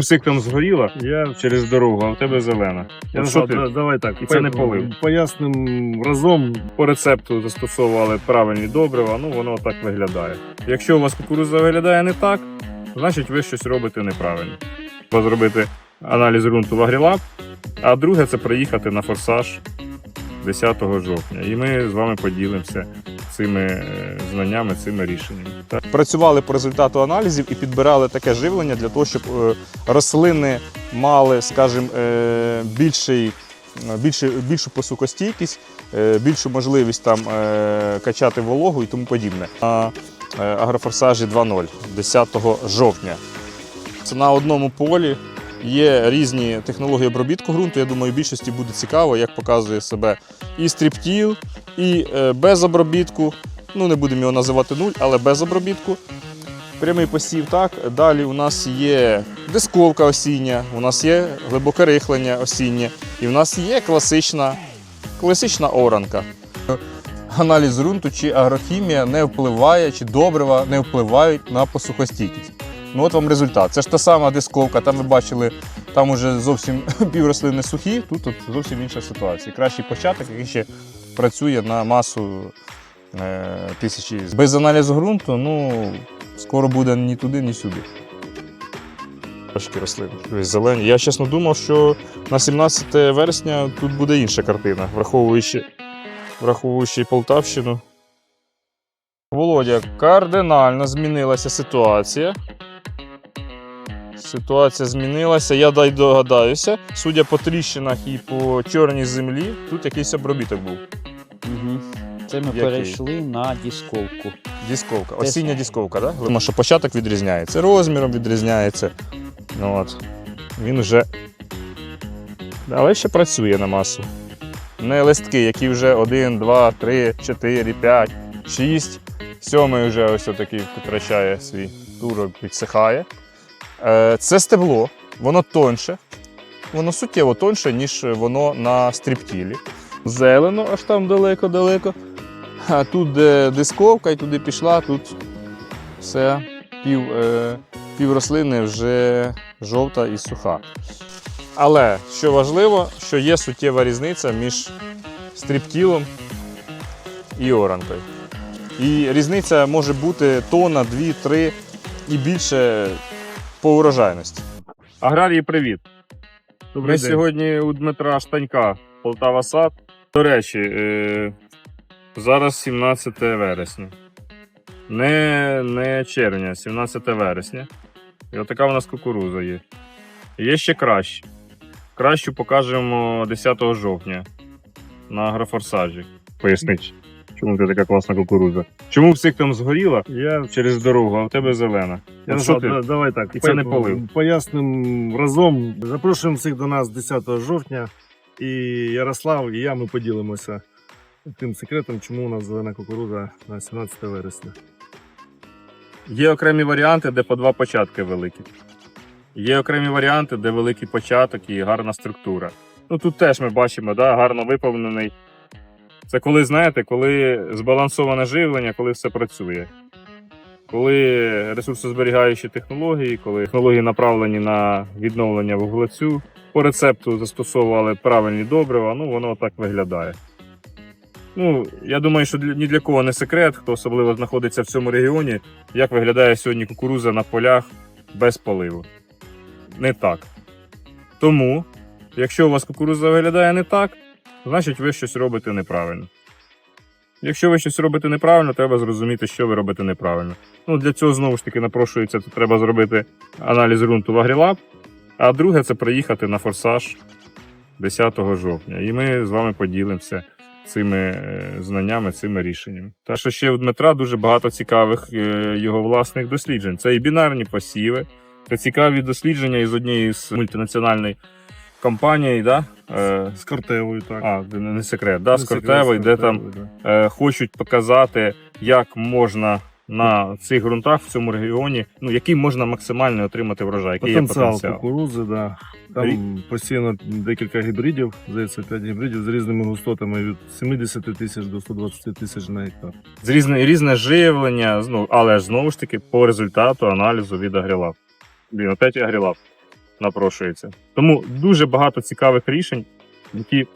Усіх там згоріла Я через дорогу, а у тебе зелена. Я що ти давай так. І це не полив. Поясним разом. по рецепту застосовували правильні добрива, ну воно так виглядає. Якщо у вас кукурудза виглядає не так, значить ви щось робите неправильно. Треба зробити аналіз ґрунту в Агрілаб, а друге це приїхати на форсаж 10 жовтня. І ми з вами поділимося цими е, знаннями, цими рішеннями. Так? працювали по результату аналізів і підбирали таке живлення для того, щоб е, рослини мали, скажімо, е, більший, більше, більшу посухостійкість, більшу можливість там качати вологу і тому подібне. На агрофорсажі 2.0 10 жовтня. Це на одному полі. Є різні технології обробітку ґрунту. Я думаю, більшості буде цікаво, як показує себе і стріптіл, і е, без обробітку. Ну, не будемо його називати нуль, але без обробітку. Прямий посів так. Далі у нас є дисковка осіння, у нас є глибоке рихлення осіннє, і в нас є класична, класична оранка. Аналіз ґрунту чи агрохімія не впливає, чи добрива не впливають на посухостійкість. Ну от вам результат. Це ж та сама дисковка, там ви бачили, там уже зовсім піврослини сухі, тут от зовсім інша ситуація. Кращий початок, який ще працює на масу е, тисячі. Без аналізу ґрунту, ну, скоро буде ні туди, ні сюди. Трошки рослини. Зелені. Я чесно думав, що на 17 вересня тут буде інша картина, враховуючи, враховуючи Полтавщину. Володя, кардинально змінилася ситуація. Ситуація змінилася, я дай догадаюся. Судя по тріщинах і по чорній землі, тут якийсь обробіток був. Угу. Це ми Який? перейшли на дісковку. Дісковка, осіння дісковка, так? Да? Тому що початок відрізняється, розміром відрізняється. Ну, от. Він вже. Але ще працює на масу. Не листки, які вже 1, 2, 3, 4, 5, 6. Сьомий вже ось такий втрачає свій турок, підсихає. Е, Це стебло, воно тонше. Воно суттєво тонше, ніж воно на стріптілі. Зелено аж там далеко-далеко. А тут де дисковка і туди пішла, тут все пів, е, пів рослини вже жовта і суха. Але що важливо, що є суттєва різниця між стріптілом і оранкою. І різниця може бути тона, дві, три і більше по урожайності. Аграрії, привіт! Добрий Ми день. сьогодні у Дмитра Штанька, Полтава Сад. До речі, е, зараз 17 вересня. Не, не червня, 17 вересня. І отака у нас кукуруза є. Є ще краще. Кращу покажемо 10 жовтня на агрофорсажі. Пояснить, чому ти така класна кукуруза. Чому всіх там згоріло Я, через дорогу, а в тебе зелена? я От що ти? давай так. І це не полив. Поясним разом. Запрошуємо всіх до нас 10 жовтня. І Ярослав, і я ми поділимося тим секретом, чому у нас зелена кукурудза на 17 вересня. Є окремі варіанти, де по два початки великі. Є окремі варіанти, де великий початок і гарна структура. Ну тут теж ми бачимо, да, гарно виповнений. Це коли, знаєте, коли збалансоване живлення, коли все працює. Коли ресурсозберігаючі технології, коли технології направлені на відновлення вуглецю, по рецепту застосовували правильні добрива, ну воно так виглядає. Ну, я думаю, що ні для кого не секрет, хто особливо знаходиться в цьому регіоні, як виглядає сьогодні кукуруза на полях без поливу. Не так. Тому, якщо у вас кукуруза виглядає не так, значить ви щось робите неправильно. Якщо ви щось робите неправильно, треба зрозуміти, що ви робите неправильно. Ну, для цього знову ж таки напрошується, то треба зробити аналіз ґрунту в Агрілаб. А друге це приїхати на форсаж 10 жовтня. І ми з вами поділимося цими е, знаннями, цими рішеннями. Та що ще у Дмитра дуже багато цікавих е, його власних досліджень. Це і бінарні посіви, це цікаві дослідження із однієї з мультинаціональної компаній, да? е, З кортевою, так. а, не секрет, да, Не з з де там да. е, хочуть показати, як можна на цих ґрунтах в цьому регіоні, ну який можна максимально отримати врожай, який є Потенціал, потенціал. кукурудзи, да. Там посіяно декілька гібридів, здається, 5 гібридів з різними густотами від 70 тисяч до 120 тисяч на гектар. з різне, різне живлення, ну, але ж знову ж таки по результату аналізу від Агрілаб. Блін, опять Агрілаб. Напрошується. Тому дуже багато цікавих рішень, які,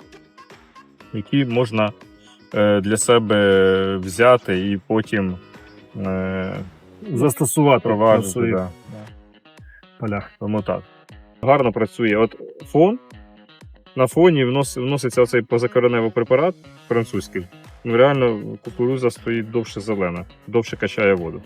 які можна е, для себе взяти і потім е, Застосувати на своїх Да. полях. Тому так. Гарно працює. От фон. На фоні внос, вноситься оцей позакореневий препарат французький. Ну, реально, кукуруза стоїть довше зелена, довше качає воду.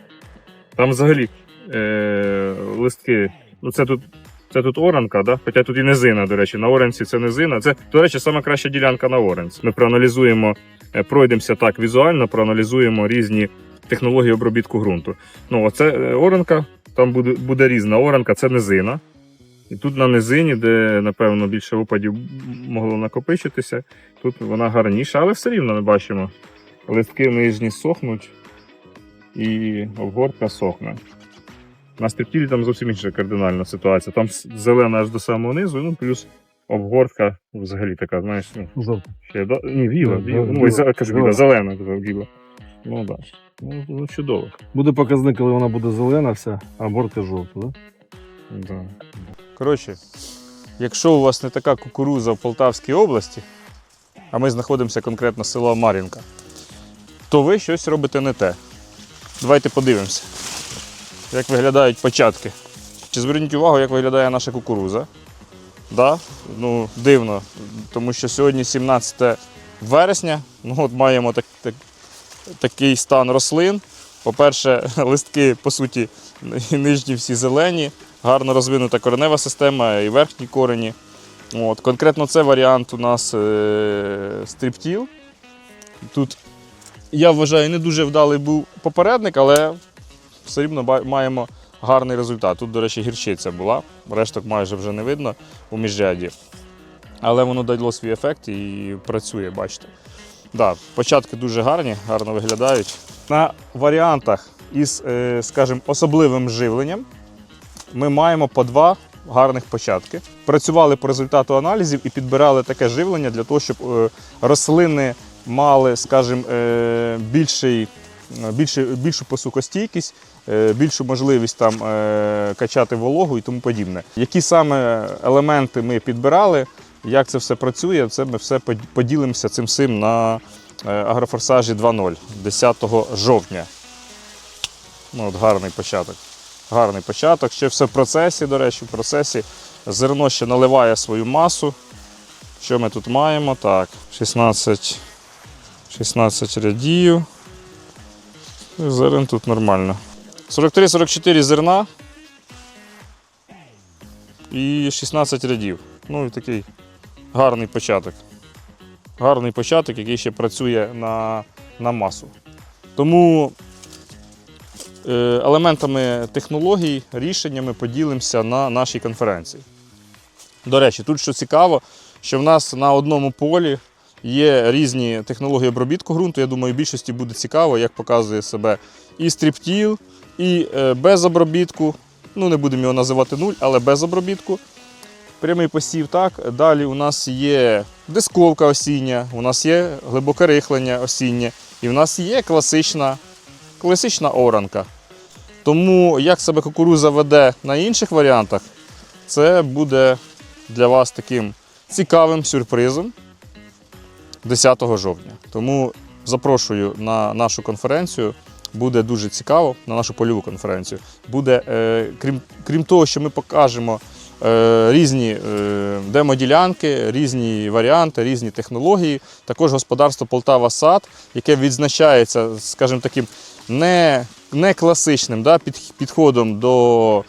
Там взагалі е- листки. Ну, це тут, це тут оранка, да? хоча тут і низина, до речі, на оранці це низина. Це, до речі, сама краща ділянка на оранці. Ми проаналізуємо, е, пройдемося так візуально, проаналізуємо різні технології обробітку ґрунту. Ну, оце е, оранка, там буде, буде різна оранка, це низина. І тут на низині, де, напевно, більше опадів могло накопичитися, тут вона гарніша, але все рівно ми бачимо. Листки нижні сохнуть і обгортка сохне. На стептілі там зовсім інша кардинальна ситуація. Там зелена аж до самого низу, ну плюс обгортка взагалі така, знаєш, ну, Жовтий. ще до... Ні, біла, Да, біла. да, Ну, ось, біла. кажу, біла, Біла. зелена біла. Ну так. Да. Ну, ну, чудово. Буде показник, коли вона буде зелена вся, а борка жовта, да? Да. Коротше, якщо у вас не така кукуруза в Полтавській області, а ми знаходимося конкретно село Мар'їнка, то ви щось робите не те. Давайте подивимося, як виглядають початки. Чи зверніть увагу, як виглядає наша кукуруза? Да? Ну, дивно, тому що сьогодні 17 вересня, ну от маємо так, так, такий стан рослин. По-перше, листки, по суті, нижні всі зелені, гарно розвинута коренева система і верхні корені. От, конкретно це варіант у нас е- стріптіл. Тут, я вважаю, не дуже вдалий був попередник, але все рівно маємо гарний результат. Тут, до речі, гірчиця була, решток майже вже не видно у міжряді. Але воно дало свій ефект і працює, бачите. Да, початки дуже гарні, гарно виглядають. На варіантах із, е, скажімо, особливим живленням ми маємо по два гарних початки. Працювали по результату аналізів і підбирали таке живлення для того, щоб е, рослини мали, скажімо, е, більший, е, більше, більшу посухостійкість, е, більшу можливість там е, качати вологу і тому подібне. Які саме елементи ми підбирали, як це все працює, це ми все поділимося цим всім на агрофорсажі 2.0 10 жовтня. Ну, от гарний початок. Гарний початок. Ще все в процесі, до речі, в процесі. Зерно ще наливає свою масу. Що ми тут маємо? Так, 16, 16 рядів. Зерен тут нормально. 43-44 зерна і 16 рядів. Ну і такий гарний початок. Гарний початок, який ще працює на, на масу. Тому е, елементами технологій, рішеннями поділимося на нашій конференції. До речі, тут що цікаво, що в нас на одному полі є різні технології обробітку ґрунту. Я думаю, більшості буде цікаво, як показує себе і стріптіл, і е, без обробітку. Ну, не будемо його називати нуль, але без обробітку. Прямий посів так. Далі у нас є дисковка осіння, у нас є глибоке рихлення осіннє, і в нас є класична, класична оранка. Тому як себе кукуруза веде на інших варіантах, це буде для вас таким цікавим сюрпризом 10 жовтня. Тому запрошую на нашу конференцію. Буде дуже цікаво на нашу польову конференцію. Буде, е, крім, крім того, що ми покажемо е, різні е, демоділянки, різні варіанти, різні технології. Також господарство Полтава Сад, яке відзначається, скажімо таким, не, не класичним да, під, підходом до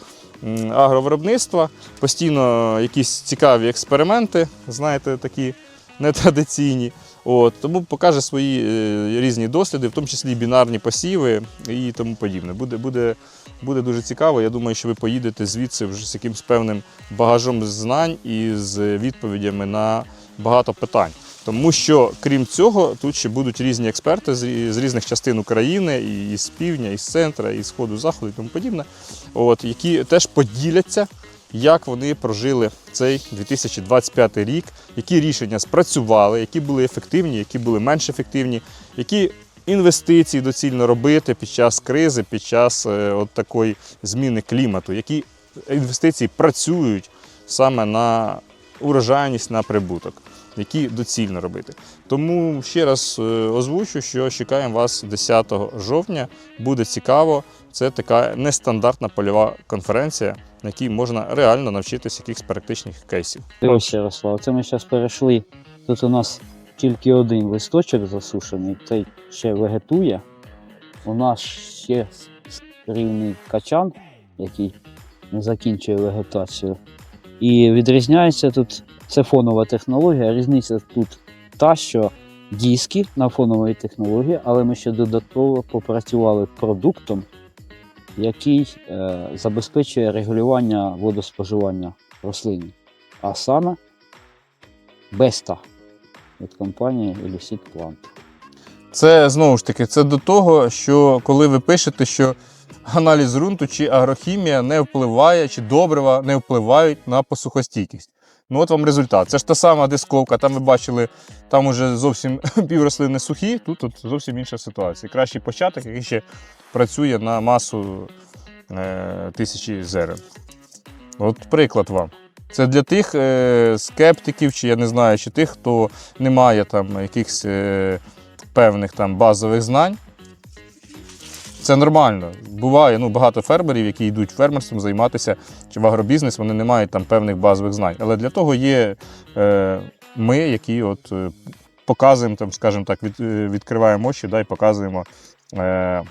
агровиробництва. Постійно якісь цікаві експерименти, знаєте, такі нетрадиційні. От, тому покаже свої е, різні досліди, в тому числі бінарні посіви і тому подібне. Буде, буде, буде дуже цікаво. Я думаю, що ви поїдете звідси вже з якимось певним багажом знань і з відповідями на багато питань. Тому що, крім цього, тут ще будуть різні експерти з різних частин України, і з півдня, і з центра, і з сходу, заходу і тому подібне, от, які теж поділяться як вони прожили цей 2025 рік, які рішення спрацювали, які були ефективні, які були менш ефективні, які інвестиції доцільно робити під час кризи, під час е, от такої зміни клімату, які інвестиції працюють, саме на урожайність, на прибуток, які доцільно робити. Тому ще раз е, озвучу, що чекаємо вас 10 жовтня. Буде цікаво. Це така нестандартна польова конференція, на якій можна реально навчитися якихось практичних кейсів. Ось, Ярослав, це ми зараз перейшли. Тут у нас тільки один листочок засушений, цей ще вегетує. У нас ще рівний качан, який не закінчує вегетацію. І відрізняється тут, це фонова технологія. Різниця тут та, що диски на фоновій технології, але ми ще додатково попрацювали продуктом, який е, забезпечує регулювання водоспоживання рослин. А саме Беста від компанії Elicit Plant. Це знову ж таки це до того, що коли ви пишете, що аналіз ґрунту чи агрохімія не впливає, чи добрива не впливають на посухостійкість. Ну от вам результат. Це ж та сама дисковка. Там ви бачили, там уже зовсім піврослини сухі, тут от зовсім інша ситуація. Кращий початок, який ще працює на масу е, тисячі зерен. От приклад вам. Це для тих е, скептиків, чи я не знаю, чи тих, хто не має там якихось е, певних там базових знань. Це нормально. Буває ну, багато фермерів, які йдуть фермерством займатися чи в агробізнес, вони не мають там певних базових знань. Але для того є е, ми, які от, е, показуємо, там, скажімо так, від, е, відкриваємо очі да, і показуємо. Е,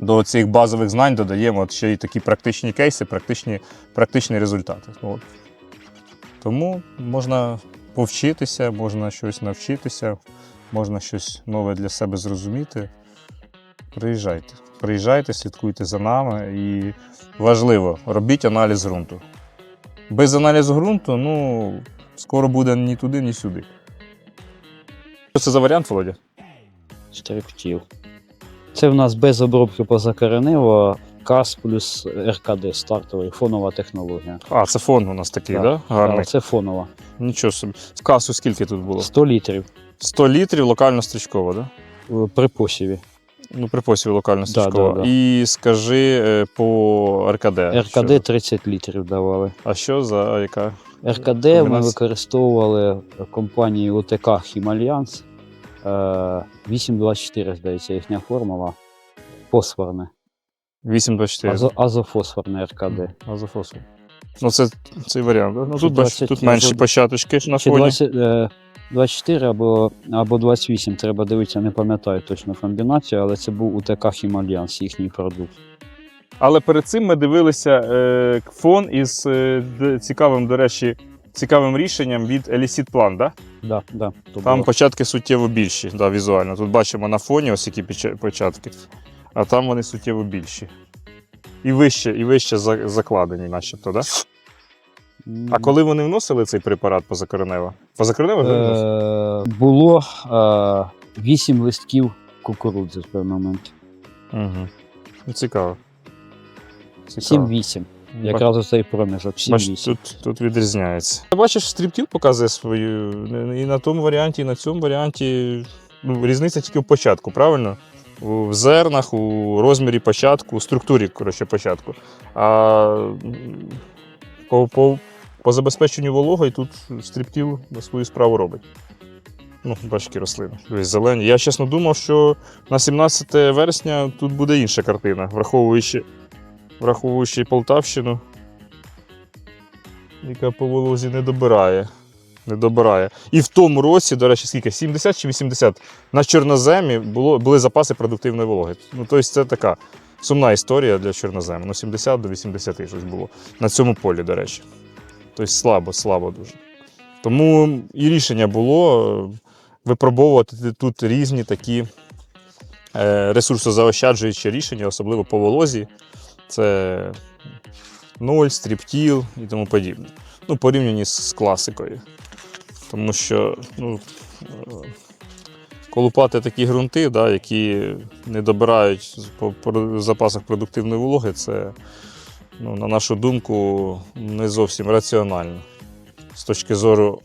до цих базових знань додаємо ще й такі практичні кейси, практичні, практичні результати. От. Тому можна повчитися, можна щось навчитися, можна щось нове для себе зрозуміти. Приїжджайте. Приїжджайте, слідкуйте за нами і важливо, робіть аналіз ґрунту. Без аналізу ґрунту, ну, скоро буде ні туди, ні сюди. Що це за варіант, Володя? Штриптів. Це в нас без обробки позакоренево КАС плюс РКД стартовий, фонова технологія. А, це фон у нас такий, так? Так. Да? Гарний. А, Це фонова. Нічого собі. В касу скільки тут було? 100 літрів 100 літрів локально стрічково, так? Да? е, при посіві. Ну, при посіві локально Да, да, да. І скажи е, по РКД. РКД Що? 30 літрів давали. А що за яка? РКД ми використовували компанії ОТК Хімальянс. Е, 824, здається, їхня формула. Фосфорне. 824. Азо, азофосфорне РКД. Азофосфор. Ну, це цей варіант. Ну, тут, бач, 20 тут менші початочки на фоні. 20, е, 24 або, або 28, треба дивитися, не пам'ятаю точно комбінацію, але це був УТК Хімальянс, їхній продукт. Але перед цим ми дивилися е, фон із е, цікавим, до речі, цікавим рішенням від Elicit Plan, да? Да, да, то Там було. початки суттєво більші, да, візуально. Тут бачимо на фоні ось які початки, а там вони суттєво більші. І вище, і вище закладені, начебто, да? А коли вони вносили цей препарат позакоренево? Позакоренево вже вносили? е, було е, 8 листків кукурудзи в певний момент. Угу. Цікаво. Цікаво. 7-8. Якраз у цей проміжок. 7-8. тут, тут відрізняється. Бачиш, стріптіл показує свою і на тому варіанті, і на цьому варіанті. Ну, різниця тільки в початку, правильно? В зернах, у розмірі початку, у структурі коротше, початку. А по, по, по забезпеченню вологою тут стріптіл свою справу робить. Ну, бачиш, які рослини. Зелені. Я чесно думав, що на 17 вересня тут буде інша картина, враховуючи, враховуючи Полтавщину яка по волозі не добирає. Не добирає. І в тому році, до речі, скільки? 70 чи 80 на чорноземі було, були запаси продуктивної вологи. Ну, тобто це така сумна історія для чорнозему. Ну, 70 до 80 щось було. На цьому полі, до речі. Тобто слабо, слабо дуже. Тому і рішення було е, випробовувати тут різні такі е, ресурсозаощаджуючі рішення, особливо по волозі. Це ноль, стріптіл і тому подібне. Ну, порівняні з, класикою. Тому що ну, е, колупати такі ґрунти, да, які не добирають по запасах продуктивної вологи, це, ну, на нашу думку, не зовсім раціонально. З точки зору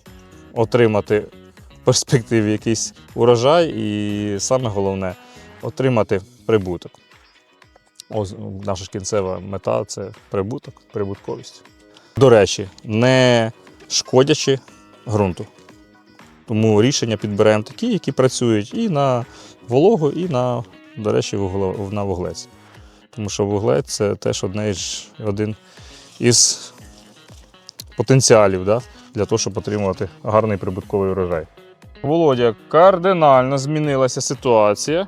отримати в перспективі якийсь урожай, і саме головне отримати прибуток. Ось наша кінцева мета це прибуток, прибутковість. До речі, не шкодячи ґрунту. Тому рішення підберемо такі, які працюють і на вологу, і на, до речі, на вуглець. Тому що вуглець це теж один із потенціалів да, для того, щоб отримувати гарний прибутковий урожай. Володя, кардинально змінилася ситуація.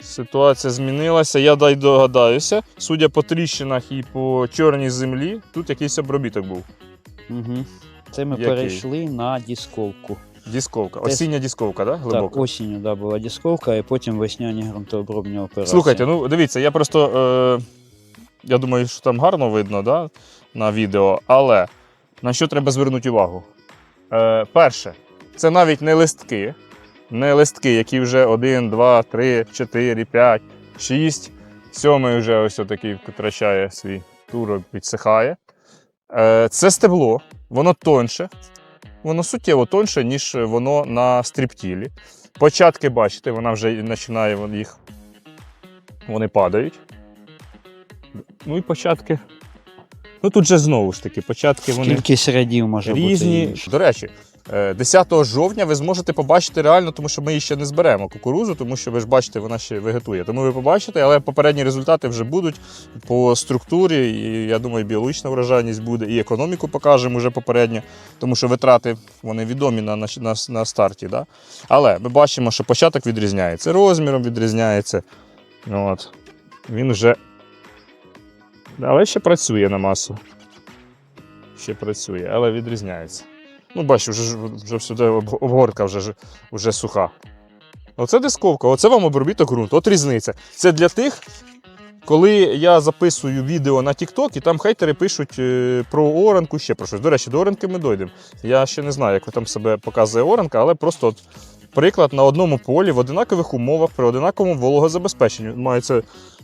Ситуація змінилася, я дай догадаюся. Судя по тріщинах і по чорній землі, тут якийсь обробіток був. Угу. Це ми Який? перейшли на дісковку. Дісковка. Осіння дісковка, да? глибока? Так, осінню да, була дісковка, і потім весняні ґрунтообробні операції. Слухайте, ну дивіться, я просто. Е, я думаю, що там гарно видно да, на відео, але на що треба звернути увагу? Е, перше, це навіть не листки, не листки, які вже 1, 2, 3, 4, 5, 6, сьомий вже ось такий втрачає свій турок, підсихає. Е, це стебло, воно тоньше, воно суттєво тоньше, ніж воно на стріптілі. Початки, бачите, вона вже починає їх. Вони падають. Ну і початки. Ну тут же знову ж таки, початки вони Кількість рядів може різні. бути. Різні. До речі, 10 жовтня ви зможете побачити реально, тому що ми її ще не зберемо кукурузу, тому що ви ж бачите, вона ще вегетує. Тому ви побачите, але попередні результати вже будуть по структурі, і я думаю, біологічна врожайність буде, і економіку покажемо вже попередньо, тому що витрати вони відомі на, на, на старті. Да? Але ми бачимо, що початок відрізняється, розміром відрізняється. От. Він вже. Але ще працює на масу. Ще працює, але відрізняється. Ну, бачу, вже, вже сюди об- обгортка вже, вже суха. Оце дисковка, оце вам обробіток ґрунту. От різниця. Це для тих, коли я записую відео на TikTok, і там хейтери пишуть е, про оранку, ще про щось. До речі, до оранки ми дійдемо. Я ще не знаю, як там себе показує оранка, але просто от приклад на одному полі в одинакових умовах при одинаковому вологозабезпеченні. Мається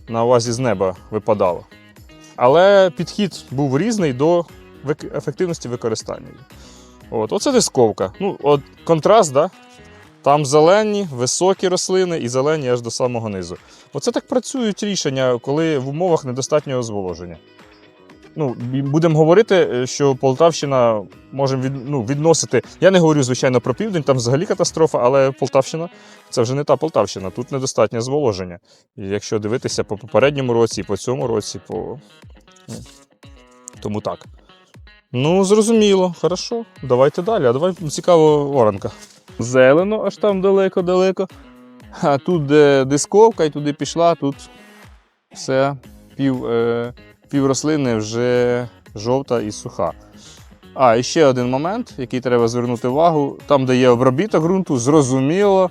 на увазі з неба випадало. Але підхід був різний до ефективності використання. От, оце дисковка. Ну, от контраст, да? Там зелені, високі рослини і зелені аж до самого низу. Оце так працюють рішення, коли в умовах недостатнього зволоження. Ну, будемо говорити, е, що Полтавщина можемо від, ну, відносити. Я не говорю, звичайно, про південь, там взагалі катастрофа, але Полтавщина це вже не та Полтавщина, тут недостатнє зволоження. І якщо дивитися по попередньому році, по цьому році, по... ну, тому так. Ну, зрозуміло, хорошо. Давайте далі. А давай цікаво оранка. Зелено, аж там далеко-далеко. А тут де дисковка, і туди пішла, тут все пів, е, пів рослини вже жовта і суха. А, і ще один момент, який треба звернути увагу. Там, де є обробіток ґрунту, зрозуміло,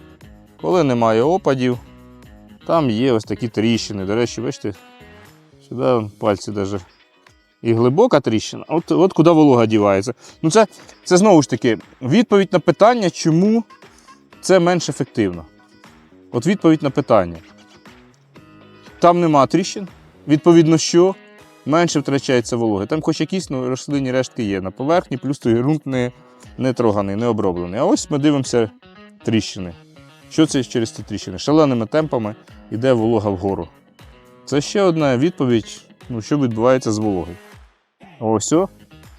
коли немає опадів, там є ось такі тріщини. До речі, бачите, сюди пальці навіть і глибока тріщина. От, от куди волога дівається. Ну, це, це знову ж таки відповідь на питання, чому це менш ефективно. От відповідь на питання. Там нема тріщин. Відповідно, що менше втрачається вологи. Там хоч якісь ну, рослинні рештки є на поверхні, плюс той ґрунт не, не троганий, не оброблений. А ось ми дивимося тріщини. Що це через ці тріщини? Шаленими темпами йде волога вгору. Це ще одна відповідь, ну, що відбувається з вологою. Ось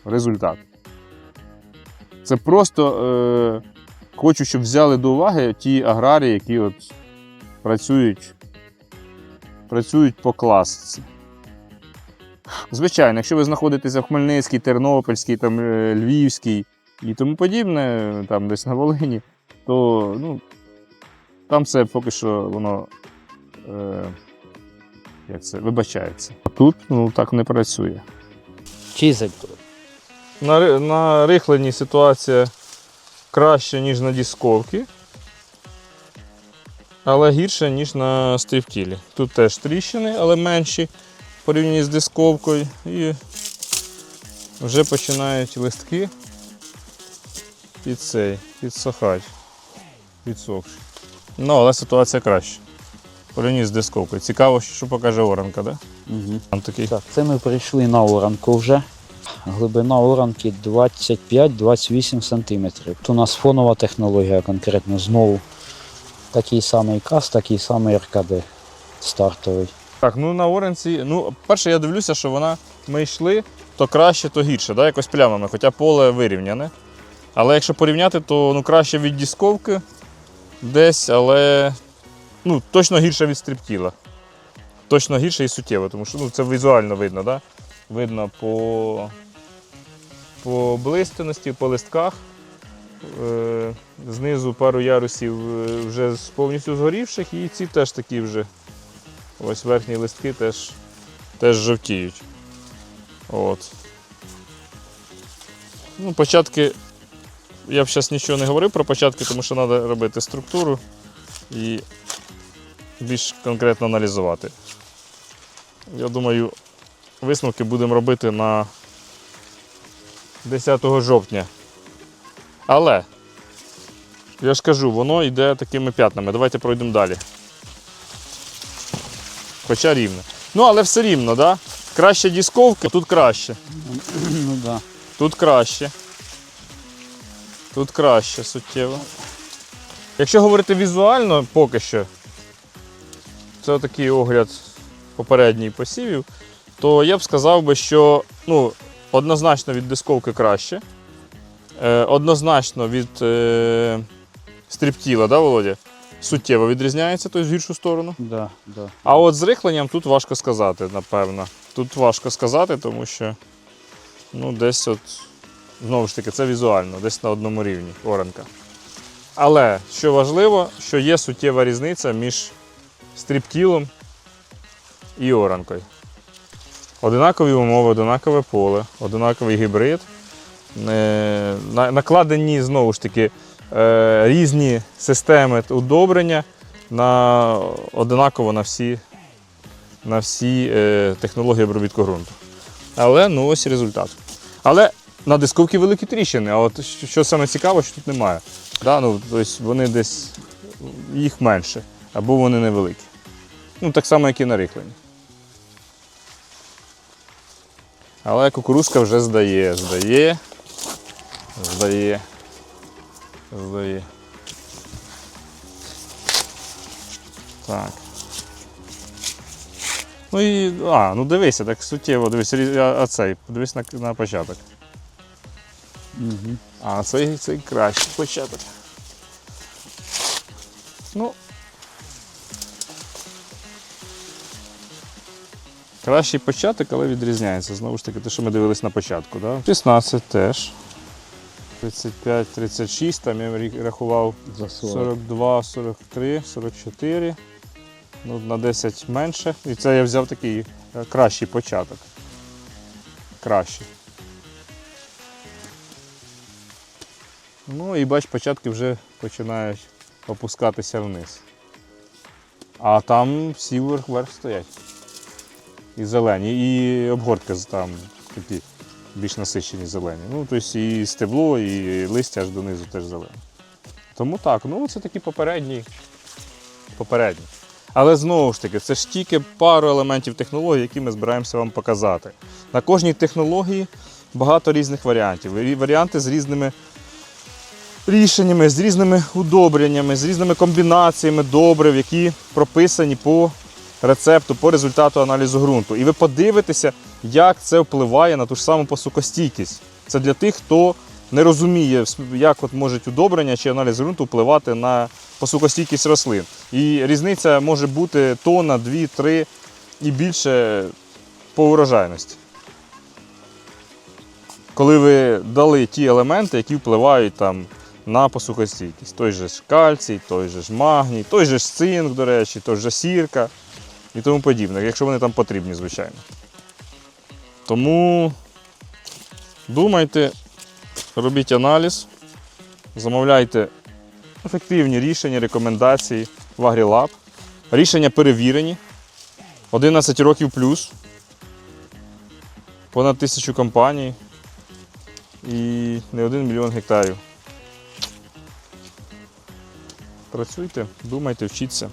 результат. Це просто е, хочу, щоб взяли до уваги ті аграрії, які от працюють, працюють по класиці. Звичайно, якщо ви знаходитеся в Хмельницькій, Тернопільській, там, е, Львівській і тому подібне, там десь на Волині, то ну, там все поки що воно е, як це, вибачається. А тут ну, так не працює. Чизель. На, на рихленні ситуація краща, ніж на дісковці, але гірша, ніж на стрівкілі. Тут теж тріщини, але менші в порівнянні з дисковкою. І вже починають листки під цей, підсохати, підсохши. Ну, але ситуація краща. В порівнянні з дисковкою. Цікаво, що покаже оранка, да? Угу. Там такий. Так, це ми прийшли на оранку вже. Глибина оранки 25-28 см. Тут у нас фонова технологія конкретно знову. Такий самий кас, такий самий РКД стартовий. Так, ну на Оренці, ну, перше, я дивлюся, що вона. Ми йшли, то краще, то гірше, да? якось плямами, хоча поле вирівняне. Але якщо порівняти, то ну, краще від дісковки десь, але ну, точно гірше від стріптіла. Точно гірше і суттєво, тому що ну, це візуально видно, да? видно по, по блистяності, по листках. Е, Знизу пару ярусів е, вже повністю згорівших, і ці теж такі вже. Ось верхні листки теж, теж жовтіють. От. Ну, початки. Я б зараз нічого не говорив про початки, тому що треба робити структуру і більш конкретно аналізувати. Я думаю, висновки будемо робити на 10 жовтня. Але, я ж кажу, воно йде такими п'ятнами. Давайте пройдемо далі. Хоча рівно. Ну, але все рівно, да? Краще дісковки, тут краще. Ну да. Тут краще. Тут краще суттєво. Якщо говорити візуально, поки що, це такий огляд попередній посівів, то я б сказав би, що ну, однозначно від дисковки краще. Е, однозначно від е, стріптіла, да, Володя? Суттєво відрізняється, тобто в гіршу сторону. Да, да. А от з рихленням тут важко сказати, напевно. Тут важко сказати, тому що ну, десь от, знову ж таки, це візуально, десь на одному рівні оранка. Але що важливо, що є суттєва різниця між стріптілом і оранкою. Одинакові умови, одинакове поле, одинаковий гібрид. Накладені знову ж таки е, різні системи удобрення на одинаково на всі, на всі е, технології обробітку ґрунту. Але ну ось результат. Але на дисковці великі тріщини, а от що саме цікаво, що тут немає. Да, ну, тобто вони десь їх менше, або вони невеликі. Ну, так само, як і на рихленні. Але кукурузка вже здає, здає, здає, здає. Так. Ну і. А, ну дивися, так суттєво, дивись, а цей, подивись на, на початок. Угу. А цей, цей кращий початок. Ну. Кращий початок, але відрізняється. Знову ж таки, те, що ми дивились на початку. Да? 16 теж. 35, 36, там я рахував 42, 43, 44. Ну, на 10 менше. І це я взяв такий е, кращий початок. Кращий. Ну і бач, початки вже починають опускатися вниз. А там всі вверх-вверх стоять. І зелені, і обгортки там такі більш насичені зелені. Ну, тобто і стебло, і листя аж донизу теж зелене. Тому так, ну це такі попередні. Попередні. Але знову ж таки, це ж тільки пару елементів технології, які ми збираємося вам показати. На кожній технології багато різних варіантів. Варіанти з різними рішеннями, з різними удобреннями, з різними комбінаціями добрив, які прописані по рецепту, по результату аналізу ґрунту. І ви подивитеся, як це впливає на ту ж саму посукостійкість. Це для тих, хто не розуміє, як от можуть удобрення чи аналіз ґрунту впливати на посукостійкість рослин. І різниця може бути тонна, дві, три і більше по урожайності. Коли ви дали ті елементи, які впливають там на посухостійкість. Той же ж кальцій, той же ж магній, той же ж цинк, до речі, той же сірка і тому подібне, якщо вони там потрібні, звичайно. Тому думайте, робіть аналіз, замовляйте ефективні рішення, рекомендації в AgriLab. Рішення перевірені. 11 років плюс. Понад тисячу компаній і не один мільйон гектарів. Працюйте, думайте, вчіться.